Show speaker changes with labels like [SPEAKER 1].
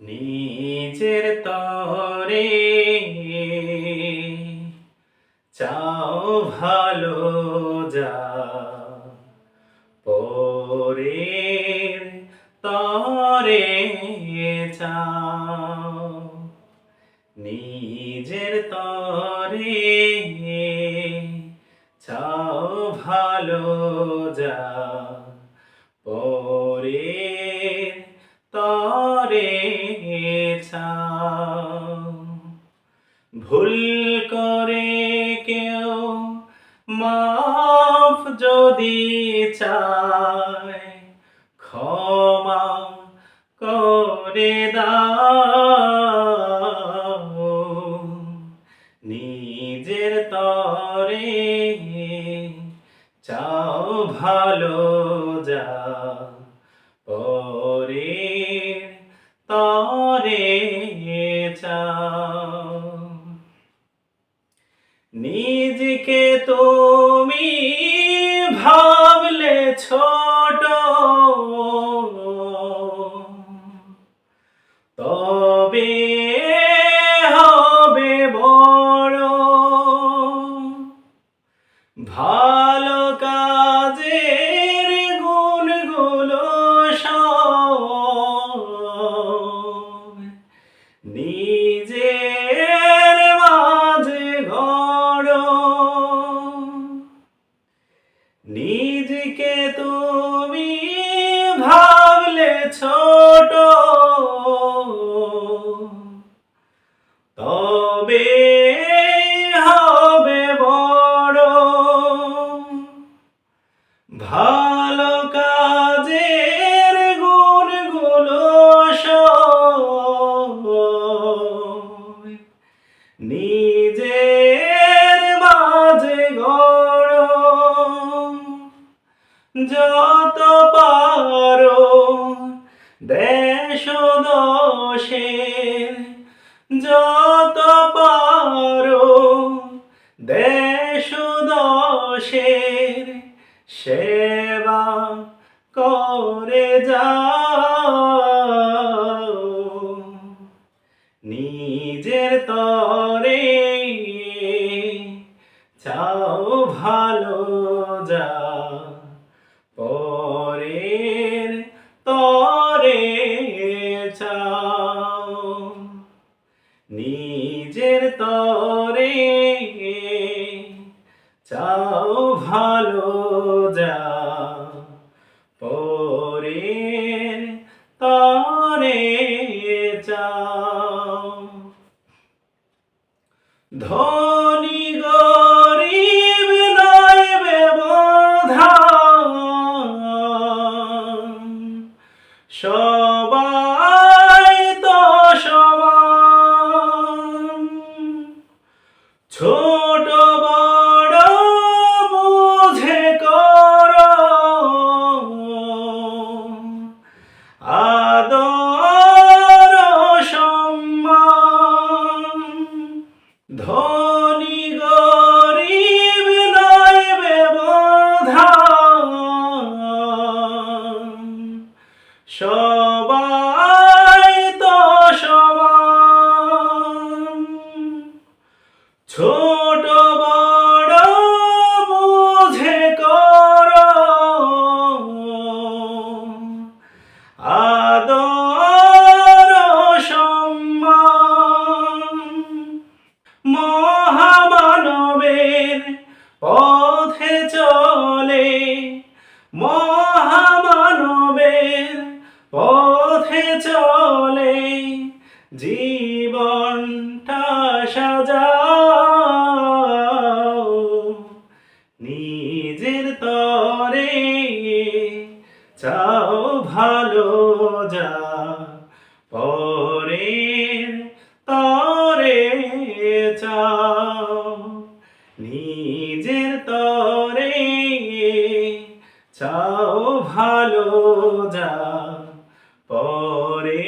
[SPEAKER 1] নিজের তরে চাও ভালো যা। পরের তরে চাও। নিজের তরে চাও ভালো যা। কেউ মাফ যদি চায়, ক্ষমা করে দাও। নিজের তরে চাও ভালো যা পরে তরে চাও। নিজকে তুমি ভাবলে ছোট। তবে হবে বড়। ভালো নিজকে তুমি ভাবলে ছোট। তবে যত পারো দেশ দোষের যত পারো দেশ দোষের সেবা করে যাও। চাও ভালো যা পরের তরে চাও ধনী গরিব নয় ব্যবধান। সবাই তো সমান। ছোট পথে চলে মহামানবের পথে চলে জীবনটা সাজাও। নিজের তরে চাও ভালো যা, পরের তরে চাও। নিজের যা পরে